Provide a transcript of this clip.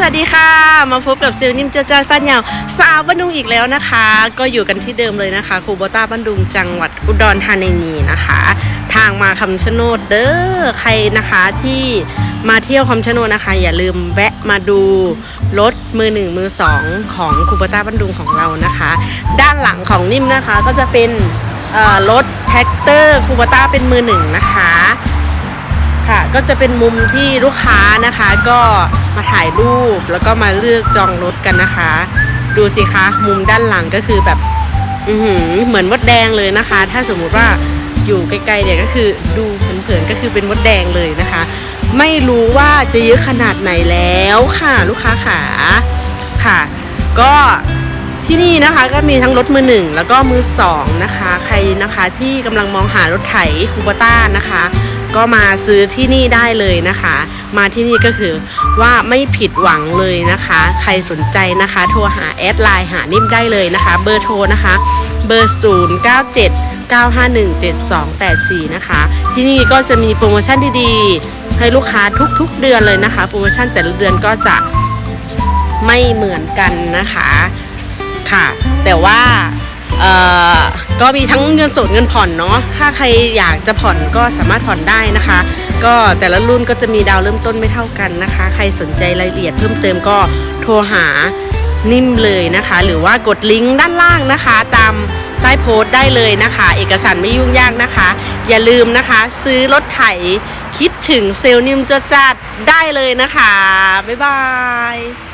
สวัสดีค่ะ มาพบกับเจลนิมเจจาฟันยาวสาวบ้านดุงอีกแล้วนะคะ ก็อยู่กันที่เดิมเลยนะคะคูโบต้าบ้านดุงจังหวัดอุดรธานีนะคะ ทางมาคำชะโนดเด้อใครนะคะที่มาเที่ยวคำชะโนดนะคะ อย่าลืมแวะมาดูรถมือหนึ่งมือสองของคูโบต้าบ้านดุงของเรานะคะ ด้านหลังของนิ่มนะคะก็จะเป็นรถแท็กเตอร์คูโบต้าเป็นมือหนึ่งนะคะ ค่ะ ก็จะเป็นมุมที่ลูกค้านะคะ ก็มาถ่ายรูปแล้วก็มาเลือกจองรถกันนะคะ ดูสิคะมุมด้านหลังก็คือแบบอือหือเหมือนมดแดงเลยนะคะ ถ้าสมมุติว่าอยู่ใกล้ๆเนี่ยก็คือดูเผินๆก็คือเป็นมดแดงเลยนะคะ ไม่รู้ว่าจะเยอะขนาดไหนแล้วค่ะ ลูกค้าขาค่ะ ก็ที่นี่นะคะก็มีทั้งรถมือหนึ่งแล้วก็มือสองนะคะ ใครนะคะที่กำลังมองหารถไถคูปต้านะคะ ก็มาซื้อที่นี่ได้เลยนะคะ มาที่นี่ก็คือว่าไม่ผิดหวังเลยนะคะ ใครสนใจนะคะ โทรหาแอดไลน์หานิ่มได้เลยนะคะ เบอร์โทรนะคะ เบอร์ 0 9 7 9 5 1 7 2 8 4 นะคะ ที่นี่ก็จะมีโปรโมชั่นดีๆ ให้ลูกค้าทุกๆเดือนเลยนะคะ โปรโมชั่นแต่ละเดือนก็จะไม่เหมือนกันนะคะค่ะ แต่ว่า ก็มีทั้งเงินสดเงินผ่อนเนาะถ้าใครอยากจะผ่อนก็สามารถผ่อนได้นะคะ ก็แต่ละรุ่นก็จะมีดาวเริ่มต้นไม่เท่ากันนะคะ ใครสนใจรายละเอียดเพิ่มเติมก็โทรหานิ่มเลยนะคะ หรือว่ากดลิงก์ด้านล่างนะคะ ตามใต้โพสต์ได้เลยนะคะ เอกสารไม่ยุ่งยากนะคะ อย่าลืมนะคะ ซื้อรถไถคิดถึงเซลล์นิ่มจะจัดได้เลยนะคะ บ๊ายบาย